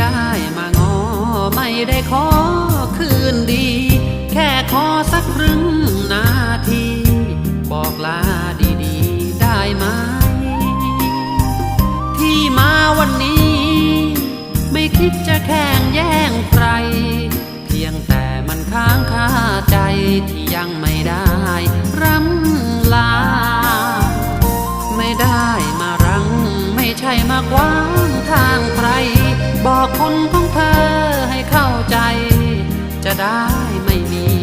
ได้มางอไม่ได้ขอคืนดี แค่ขอสักครึ่งนาที บอกลาดีๆ ได้ไหมที่มาวันนี้ ไม่คิดจะแข่งแย่งใคร เพียงแต่มันค้างคาใจที่ยังไม่ได้รำลา ไม่ได้มารัง ไม่ใช่มากว้างทางใคร อกคนของเธอให้เข้าใจ จะได้ไม่มี